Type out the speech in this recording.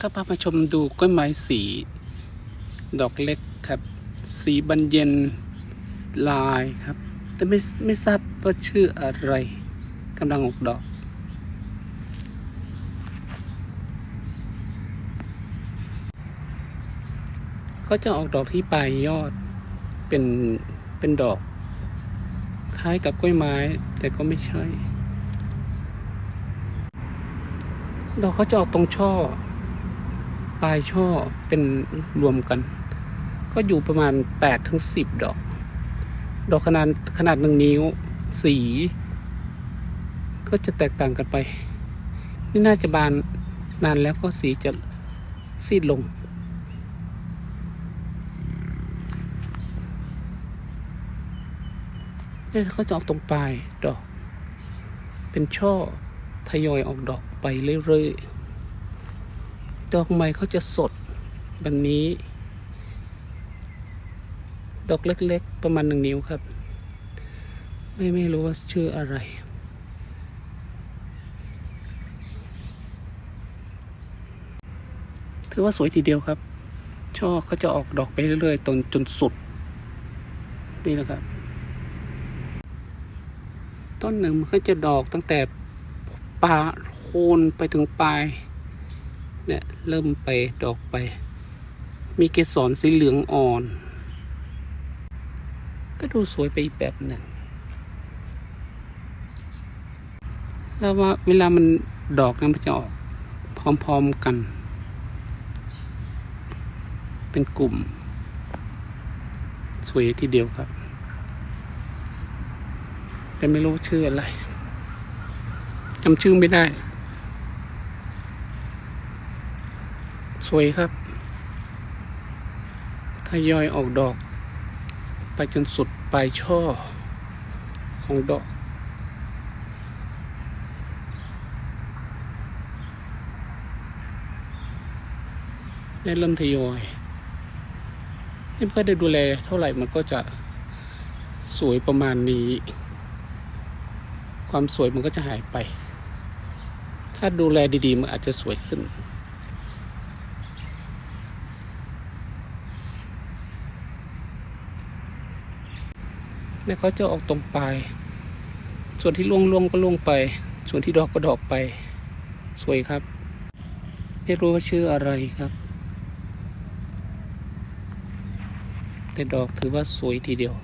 ก็พามาชมดูกล้วยไม้สี ดอกเล็กครับ สีบรรเย็นลายครับ แต่ไม่ไม่ทราบว่าชื่ออะไรกำลังออกดอกเขาจะออกดอกที่ปลายยอดเป็นเป็นดอก คล้ายกับกล้วยไม้ แต่ก็ไม่ใช่ ดอกเขาจะออกตรงช่อ ปลายช่อเป็นรวมกัน ก็อยู่ประมาณแปดถึงสิบดอก ดอกขนาดขนาดหนึ่งนิ้ว สี ก็จะแตกต่างกันไป นี่น่าจะบานนานแล้วก็สีจะซีดลง นี่เขาจะออกตรงปลายดอก เป็นช่อทยอยออกดอกไปเรื่อยๆ ดอกใหม่เขาจะสดแบบนี้ ดอกเล็กๆ ประมาณหนึ่งนิ้วครับ ไม่ไม่รู้ว่าชื่ออะไรถือว่าสวยทีเดียวครับ ช่อเขาจะออกดอกไปเรื่อยๆจนจนสุด นี่นะครับ ต้นหนึ่งมันก็จะดอกตั้งแต่ปลาโคนไปถึงปลาย เนี่ยเริ่มไปดอกไป มีเกสรสีเหลืองอ่อน ก็ดูสวยไปอีกแบบหนึ่งแล้วว่าเวลามันดอกนั้นมันจะออก พร้อมๆกัน เป็นกลุ่ม สวยทีเดียวครับ แต่ไม่รู้ชื่ออะไรจำชื่อไม่ได้ วยครับทยอยออกดอก ไปจนสุดปลายช่อของดอกได้เริ่มทยอยนี่ไม่ได้ดูแลเท่าไหร่มันก็จะสวยประมาณนี้ ความสวยมันก็จะหายไป ถ้าดูแลดีๆ มันอาจจะสวยขึ้น เนี่ยเขาจะออกตรงปลาย ส่วนที่ล่วงล่วงๆก็ล่วงไป ส่วนที่ดอกก็ดอกไป สวยครับ ไม่รู้ว่าชื่ออะไรครับ แต่ดอกถือว่าสวยทีเดียว